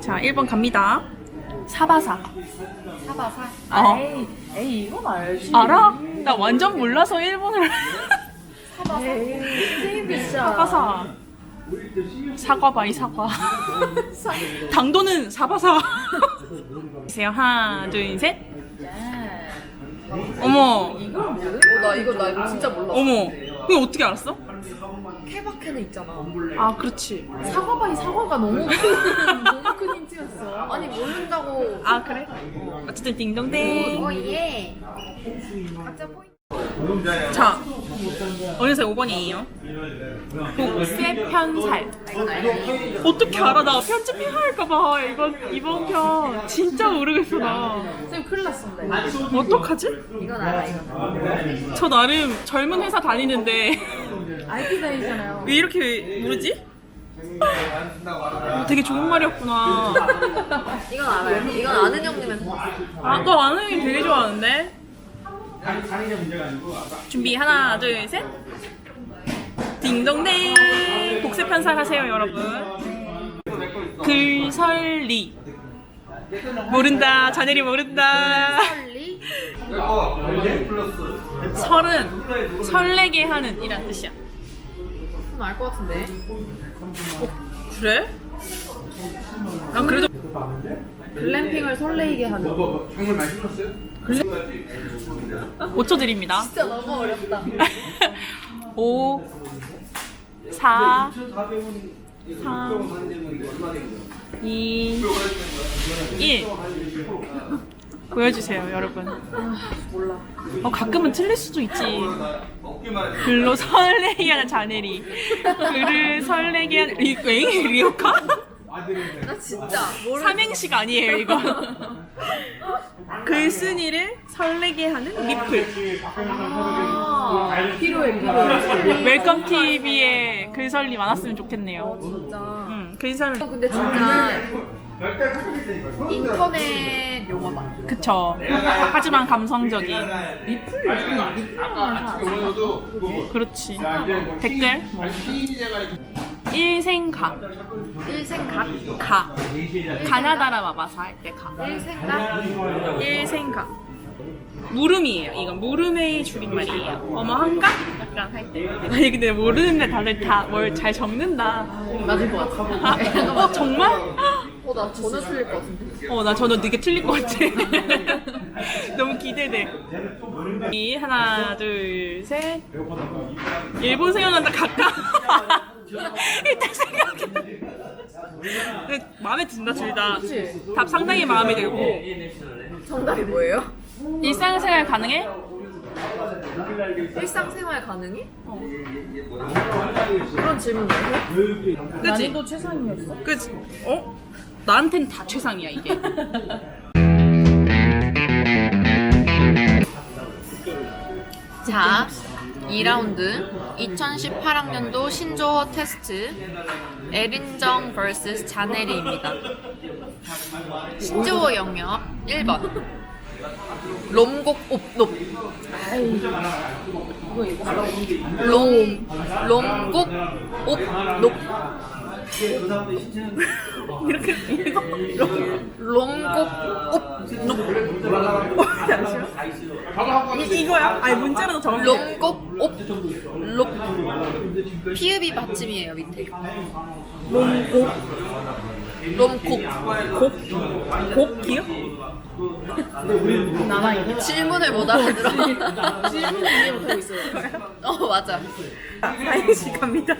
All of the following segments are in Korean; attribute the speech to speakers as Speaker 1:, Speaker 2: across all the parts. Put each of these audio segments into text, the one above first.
Speaker 1: 자, 1번 갑니다. 사바사.
Speaker 2: 사바사.
Speaker 1: 어.
Speaker 2: 에이, 에이 이건 알지.
Speaker 1: 알아? 나 완전 몰라서 일본을.
Speaker 2: 사바사. 에이, 진짜.
Speaker 1: 사바사. 사과바이 사과. 당도는 사바사. 보세요. 하나, 둘, 셋. 어머,
Speaker 2: 모르? 어, 나 이거 나 이거 진짜 몰라.
Speaker 1: 어머. 이거 어떻게 알았어?
Speaker 2: 케바케는 있잖아.
Speaker 1: 아, 그렇지.
Speaker 2: 사과바이 사과가 너무 큰, 너무 큰 힌트였어. 아니 모른다고.
Speaker 1: 아, 그래? 어쨌든 딩동댕.
Speaker 2: 어 예. 각자 포인트.
Speaker 1: 자, 어느새 5번이에요. 복세 편살. 어떻게 알아? 나 편집해야 할까봐. 이번, 이번 편. 진짜 모르겠어, 나.
Speaker 2: 쌤 큰일 났습니다.
Speaker 1: 어떡하지?
Speaker 2: 이건 알아 이건.
Speaker 1: 저 나름 젊은 회사 다니는데
Speaker 2: IP 다이잖아요.
Speaker 1: 왜 이렇게 모르지? 어, 되게 좋은 말이었구나.
Speaker 2: 이건 알아요. 이건 아는 형님은.
Speaker 1: 아, 너 아는 형이 되게 좋아하는데? 준비 하나, 둘, 셋. 딩동댕. 복세 편살 하세요, 여러분. 글설리. 모른다. 자네리 모른다. 설은 설레게 하는 이란 뜻이야.
Speaker 2: 알것 같은데.
Speaker 1: 그래? 난 그래도
Speaker 2: 글램핑을 설레이게 하는.
Speaker 1: 5초 드립니다.
Speaker 2: 진짜 너무 어렵다.
Speaker 1: 5, 4, 3, 2, 1. 보여주세요, 여러분.
Speaker 2: 몰라.
Speaker 1: 어, 가끔은 틀릴 수도 있지. 글로 설레게 하는 자네리. 글을 설레게 하는 리, 왜? 리오카?
Speaker 2: 나 진짜 모르.
Speaker 1: 삼행시가 아니에요, 이거. 글쓴이를 설레게 하는 리플.
Speaker 2: 아, 필요해 필요해.
Speaker 1: 웰컴 TV에 글설리 많았으면 좋겠네요.
Speaker 2: 진짜.
Speaker 1: 음, 글설
Speaker 2: 근데 진짜 인터넷 용어다.
Speaker 1: 그쵸. 하지만 감성적인.
Speaker 2: 리플 요즘 리플만
Speaker 1: 그렇지. 댓글 뭐. 일생가
Speaker 2: 일생각.
Speaker 1: 가 가나다라 마바사 할 때 가.
Speaker 2: 일생각.
Speaker 1: 일생가 물음이에요. 이건 물음의 줄임말이에요. 어머 한가? 약간 할 때. 아니 근데 모르는데 다들 다 뭘 잘 적는다.
Speaker 2: 맞을 것 같아.
Speaker 1: 어 정말?
Speaker 2: 어, 나 전혀 틀릴 것 같은데.
Speaker 1: 어, 나 저는 되게 틀릴 것 같아. 너무 기대돼. 이 하나, 둘, 셋. 일본 생각난다, 가까. 일단 생각해. 근데 마음에 든다, 둘 다.
Speaker 2: 그치?
Speaker 1: 답 상당히 마음에 들고.
Speaker 2: 정답이 뭐예요?
Speaker 1: 일상생활 가능해?
Speaker 2: 일상생활 가능해? 그런 질문 왜 해?
Speaker 1: 그치?
Speaker 2: 최상이었어.
Speaker 1: 그치? 어? 나한텐 다 최상이야, 이게.
Speaker 2: 자, 2라운드 2018학년도 신조어 테스트 에린정 vs 자네리입니다. 신조어 영역 1번. 롬곡 옵롭 롬 롬곡 옵롭
Speaker 1: 이렇게 이거
Speaker 2: 옵롭
Speaker 1: 이, 이거야? 아니 문자라도 적을게.
Speaker 2: 롬곡 옵롭 피읍이 받침이에요 밑에.
Speaker 1: 롱곡
Speaker 2: 롬곡
Speaker 1: 곡? 곡 기억?
Speaker 2: 질문을 못 알아들어. 질문을 이해 못하고 있어요. 어 맞아.
Speaker 1: 사행시 갑니다.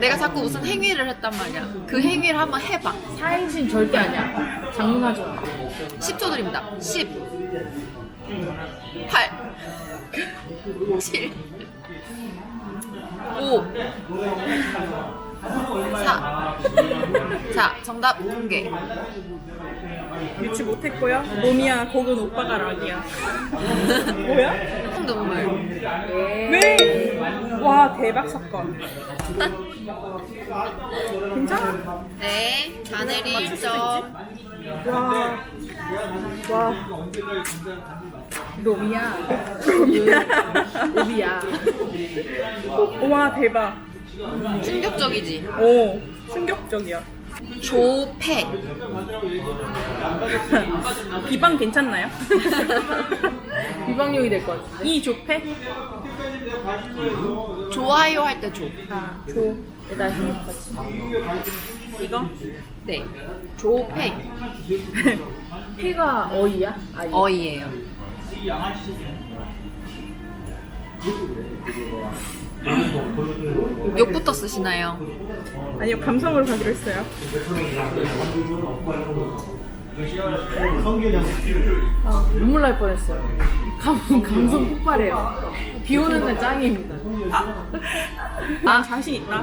Speaker 2: 내가 자꾸 무슨 행위를 했단 말이야. 그 행위를 한번 해봐.
Speaker 3: 사행신 절대 아니야. 장난하지 마.
Speaker 2: 10초 드립니다. 10, 8, 7, 5, 4. 자, 정답 공개.
Speaker 1: 유치 못했고요. 놈이야, 곡은 오빠가 락이야. 뭐야?
Speaker 2: 눈물.
Speaker 1: 왜? 와 대박 사건. 괜찮아?
Speaker 2: 네, 자네리 있죠.
Speaker 1: 와. 와.
Speaker 3: 로미야. 로미야.
Speaker 1: 와 대박.
Speaker 2: 충격적이지.
Speaker 1: 오 충격적이야.
Speaker 2: 조패.
Speaker 1: 비방 괜찮나요?
Speaker 3: 비방용이 될 것 같은데.
Speaker 1: 이 조패?
Speaker 2: 좋아요 할 때 조.
Speaker 3: 아, 조. 같이.
Speaker 1: 이거?
Speaker 2: 네. 조패.
Speaker 3: 해가 어이야? 아이.
Speaker 2: 어이예요. 욕부터 쓰시나요?
Speaker 1: 아니요 감성으로 가기로 했어요.
Speaker 3: 아, 눈물 날 뻔했어요. 감, 감성 폭발해요. 비 오는 날 짱입니다.
Speaker 1: 난 자신 있다.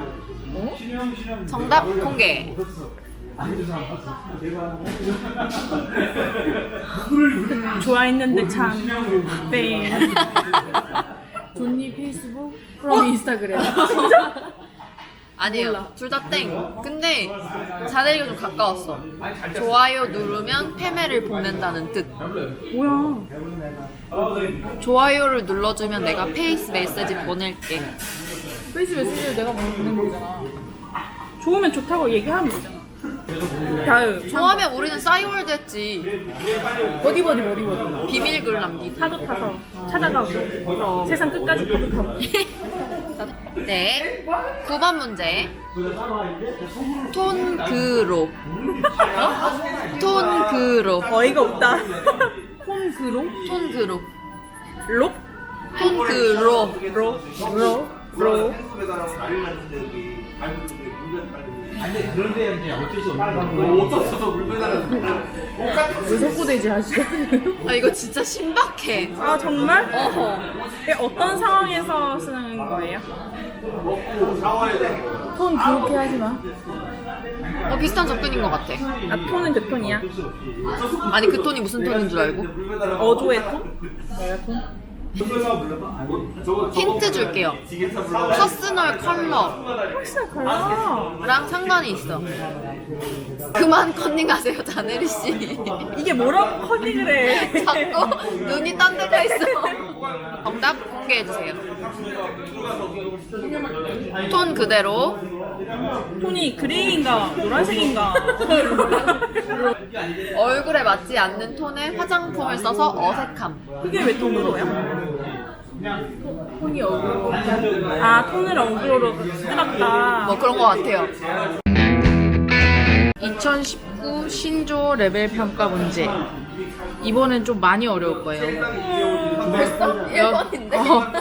Speaker 3: 어?
Speaker 2: 정답 공개.
Speaker 1: 좋아했는데 참. 네.
Speaker 3: 존니 페이스북, 그럼 인스타그램.
Speaker 2: 아니에요. 둘 다 땡. 근데 자네리가 좀 가까웠어. 좋아요 누르면 패매를 보낸다는 뜻.
Speaker 1: 뭐야?
Speaker 2: 좋아요를 눌러주면 내가 페이스 메시지 보낼게.
Speaker 3: 페이스 메시지를 내가 보낸 거잖아.
Speaker 1: 좋으면 좋다고 얘기하면 되잖아. 다음.
Speaker 2: 좋아하면 우리는 싸이월드 했지.
Speaker 3: 어디 버디 어디 버디.
Speaker 2: 비밀글 남기기.
Speaker 1: 파도 타서 찾아가고 세상 끝까지 파도 타고.
Speaker 2: 네. 9번 문제. 톤그로. 톤그로.
Speaker 1: 어이가 없다.
Speaker 3: 콩그로?
Speaker 2: 톤그로.
Speaker 1: 롭?
Speaker 2: 톤그로.
Speaker 1: 로?
Speaker 3: 로?
Speaker 1: 로?
Speaker 3: 왜 석고대지 하시죠?
Speaker 2: 아 이거 진짜 신박해.
Speaker 1: 아 정말?
Speaker 2: 어허.
Speaker 1: 이게 어떤 상황에서 쓰는 거예요?
Speaker 3: 톤 그렇게 하지 마.
Speaker 2: 어 비슷한 접근인 것 같아.
Speaker 1: 아 톤은 그 톤이야?
Speaker 2: 아니 그 톤이 무슨 톤인 줄 알고?
Speaker 1: 어조의 톤?
Speaker 3: 내가 톤?
Speaker 2: 힌트 줄게요. 퍼스널 컬러랑
Speaker 1: 확실히 달라.
Speaker 2: 상관이 있어. 그만 컨닝하세요, 자네리 씨.
Speaker 1: 이게 뭐라고 커닝을 해?
Speaker 2: 자꾸 눈이 딴 데가 있어. 정답 공개해 주세요. 톤 그대로
Speaker 1: 톤이 그레이인가 노란색인가?
Speaker 2: 얼굴에 맞지 않는 톤의 화장품을 써서 어색함.
Speaker 1: 그게 왜 톤으로야?
Speaker 3: 톤이 어그로.
Speaker 1: 아 톤을 어그로로 끌었다.
Speaker 2: 뭐 그런 것 같아요.
Speaker 3: 2019 신조 레벨 평가 문제. 이번엔 좀 많이 어려울 거예요.
Speaker 2: 벌써 1번인데?
Speaker 3: 어,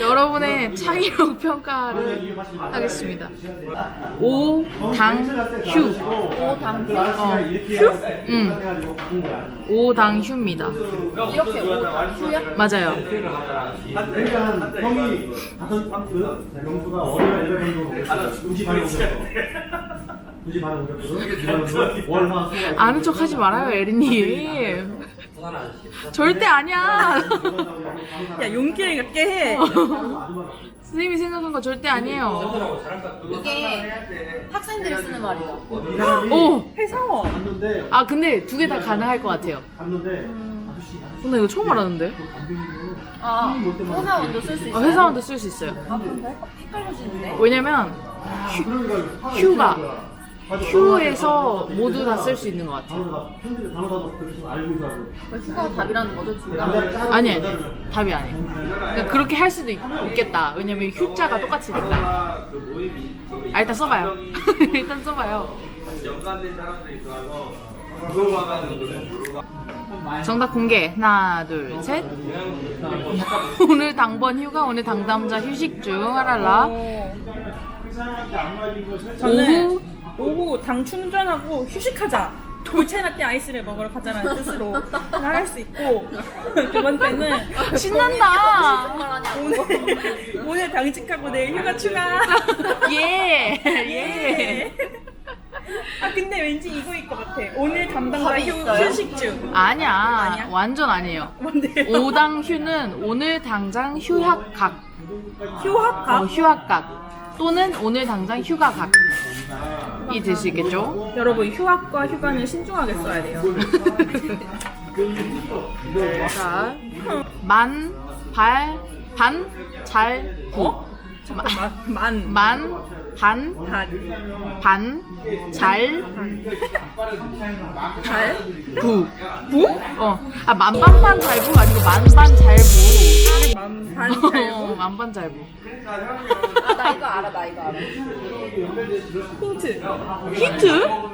Speaker 3: 여러분의 창의력 평가를 하겠습니다. 오당휴.
Speaker 2: 오당휴?
Speaker 3: 어, 휴? 응. 오당휴입니다.
Speaker 2: 이렇게 오당휴야?
Speaker 3: 맞아요.
Speaker 4: 형이 같은 그 명수가 월요일 예배 정도 굳이 반에 오셨어. 굳이 반에 오셨거든. 월화 수
Speaker 3: 아는 척 하지 말아요, 에리님. 절대 아니야.
Speaker 1: 야 용기를 갖게 해.
Speaker 3: 선생님이 생각한 거 절대 아니에요.
Speaker 2: 이게 학생들이 쓰는 말이다.
Speaker 3: 오!
Speaker 1: 회사원.
Speaker 4: 갔는데
Speaker 3: 아, 근데 두 개 다 가능할 것 같아요.
Speaker 4: 갔는데 아저씨
Speaker 3: 이거 처음 알았는데?
Speaker 2: 아, 회사원도 쓸 수
Speaker 3: 아,
Speaker 2: 있어.
Speaker 3: 회사원도 쓸 수 있어요.
Speaker 2: 아, 근데 헷갈려지는데?
Speaker 3: 왜냐면
Speaker 4: 그러니까
Speaker 3: 휴가 휴에서 모두 다 쓸 수 있는 것 같아요.
Speaker 2: 휴가가 답이라는 거죠, 중간?
Speaker 3: 아니, 아니. 답이 아니에요. 그러니까 그렇게 할 수도 있, 겠다 왜냐면 휴자가 똑같으니까. 아, 일단 써봐요. 일단 써봐요. 정답 공개. 하나, 둘, 셋. 오늘 당번 휴가, 오늘 당담자 휴식 중. 하랄라.
Speaker 1: 저는
Speaker 3: 오후
Speaker 1: 오후 당 충전하고 휴식하자. 돌체라떼 아이스를 먹으러 가자라는 뜻으로 할수 있고 두 번째는
Speaker 3: 신난다.
Speaker 1: 오늘 오늘 당직하고 내일 휴가 추가.
Speaker 3: 예. 예.
Speaker 1: 아 근데 왠지 이거일 것 같아. 오늘 담당자
Speaker 2: 답이
Speaker 1: 휴,
Speaker 2: 있어요?
Speaker 1: 휴식 중.
Speaker 3: 아니야.
Speaker 1: 아니야?
Speaker 3: 완전 아니에요.
Speaker 1: 뭔데요?
Speaker 3: 오당 휴는 오늘 당장 휴학 각.
Speaker 1: 휴학각
Speaker 3: 어, 휴학 각 또는 오늘 당장 휴가 각 이 있겠죠?
Speaker 1: 여러분 휴학과 휴가는 신중하게 써야 돼요
Speaker 3: 자, 만, 발, 반, 잘, 부.
Speaker 1: 만,
Speaker 3: 만, 반,
Speaker 1: 반,
Speaker 3: 반, 잘,
Speaker 1: 잘,
Speaker 3: 부. 부? 어. 아, 만반반 잘부 아니고 만반 잘부.
Speaker 1: 만, 반,
Speaker 3: 어,
Speaker 1: 잘,
Speaker 3: 만반 잘부.
Speaker 2: 아, 나 이거 알아, 나 이거 알아.
Speaker 1: 힌트
Speaker 4: 거예요.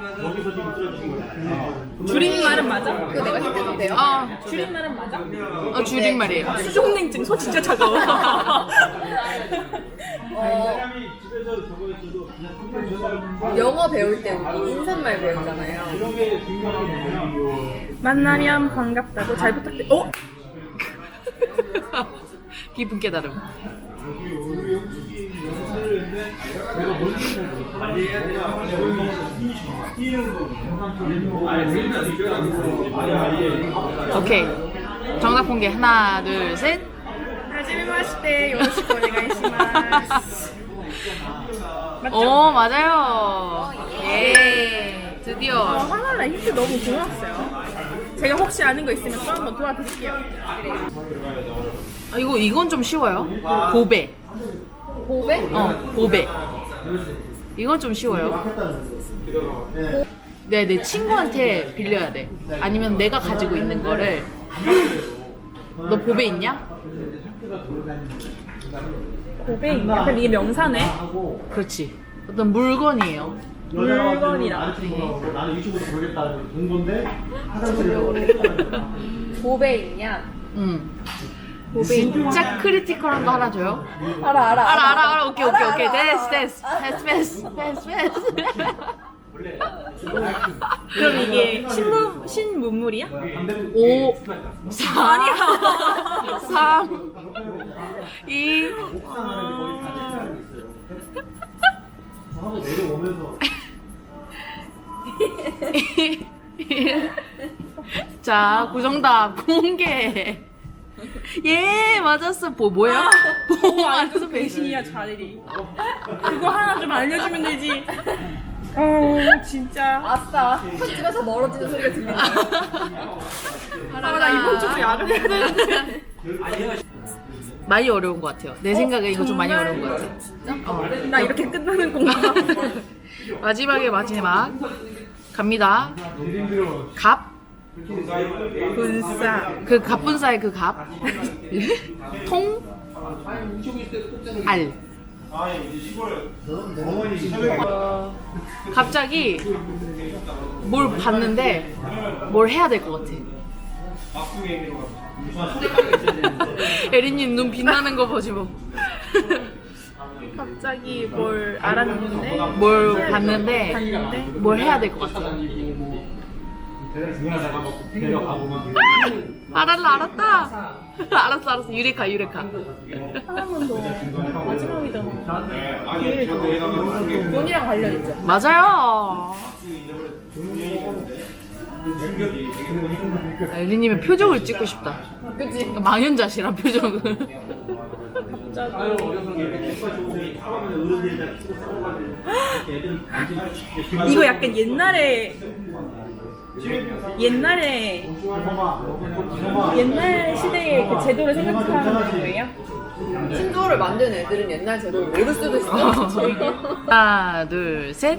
Speaker 1: 줄임말은 맞아?
Speaker 2: 그거 내가 힌트도 돼요?
Speaker 3: 어,
Speaker 1: 줄임말은 맞아?
Speaker 3: 어 줄임말이에요.
Speaker 1: 수족냉증 손 진짜 차가워
Speaker 2: 어, 영어 배울 때 우리 인사말 배우잖아요.
Speaker 1: 만나면 반갑다고 잘 부탁드려 어?
Speaker 3: 기분 깨달음. 오케이. 정답 공개 하나, 둘, 셋.
Speaker 1: 하지메마시테 요로시코 오네가이시마스 맞죠?
Speaker 3: 오 맞아요. 예.
Speaker 1: 어,
Speaker 3: 드디어.
Speaker 1: 하나라 힌트 너무 고마웠어요 제가 혹시 아는 거 있으면 또 한번 도와드릴게요
Speaker 3: 아, 이거 이건 좀 쉬워요. 보배.
Speaker 2: 보배?
Speaker 3: 어 보배. 이건 좀 쉬워요. 네, 내 친구한테 빌려야 돼. 아니면 내가 가지고 있는 거를. 너 보배 있냐?
Speaker 1: 고백 약간 이게 명사네
Speaker 3: 그렇지. 어떤 물건이에요.
Speaker 1: 물건이라.
Speaker 4: 나는 유튜브에서 보겠다 본 건데 화장실에
Speaker 2: 보배 있냐?
Speaker 3: 응. 진짜 크리티컬한 거 하나 줘요?
Speaker 2: 알아, 알아.
Speaker 3: 알아 알아 알아 오케이 오케이 오케이. 됐어 됐어 됐어 됐어 됐어
Speaker 1: 그럼 이게 신문, 신문물이야?
Speaker 3: 5 4
Speaker 1: 아니야
Speaker 3: 3 2
Speaker 4: 하고 내려오면서
Speaker 3: 자, 구정답 공개. 예, 맞았어. 보 뭐야? 보
Speaker 1: 어, 안
Speaker 3: 맞았어.
Speaker 1: 그래서 배신이야 자들이 그거 하나 좀 알려주면 되지 어 진짜
Speaker 2: 아싸. 집에서 멀어지는 소리가 들린다.
Speaker 1: 아나 이번 주도 야근 해야 되는데
Speaker 3: 많이 어려운 것 같아요. 내 생각에 이거 좀 많이 어려운 것 같아. 어.
Speaker 1: 나 이렇게 끝나는 건가
Speaker 3: 마지막에 마지막 갑니다. 갑.
Speaker 1: 군사
Speaker 3: 그 갑분사의 그 갑. 통. 알. 갑자기 뭘 봤는데 뭘 해야 될 것 같아. 에리님 눈 빛나는 거 보지 뭐.
Speaker 1: 갑자기 뭘 알았는데
Speaker 3: 뭘
Speaker 1: 봤는데
Speaker 3: 뭘 해야 될 것 같아.
Speaker 4: 중간에다가 뭐 내려가보면
Speaker 3: 알았다 알았다. 알았어 알았어 유레카 유레카.
Speaker 1: 하나만 더 마지막이잖아 기회를 줘 돈이랑 관련있죠
Speaker 3: 맞아요. 아, 에리님의 표정을 찍고 싶다.
Speaker 2: 그치?
Speaker 3: 망연자실한 표정을.
Speaker 1: 이거 약간 옛날에 옛날에 옛날 시대의 그 제도를 생각하는 거예요?
Speaker 2: 신조어를 만든 애들은 옛날 제도를 모를 수도 있어. 저희가.
Speaker 3: 하나, 둘, 셋.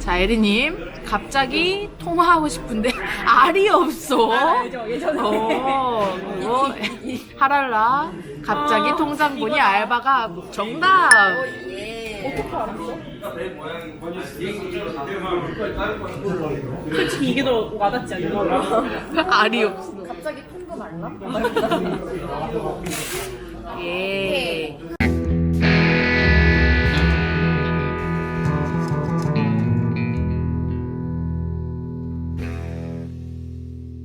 Speaker 3: 자, 에리님. 갑자기 통화하고 싶은데 알이 없어.
Speaker 1: 알죠 예전에
Speaker 3: 어, 그거 하랄라. 갑자기
Speaker 1: 아,
Speaker 3: 통장 보니
Speaker 1: 이거다.
Speaker 3: 알바가 정답.
Speaker 2: 예.
Speaker 1: 어떻게 알았어? 솔직히 이게 더 와닿지 않나?
Speaker 3: 알이 없어.
Speaker 2: 갑자기 통금 알라?
Speaker 3: 예.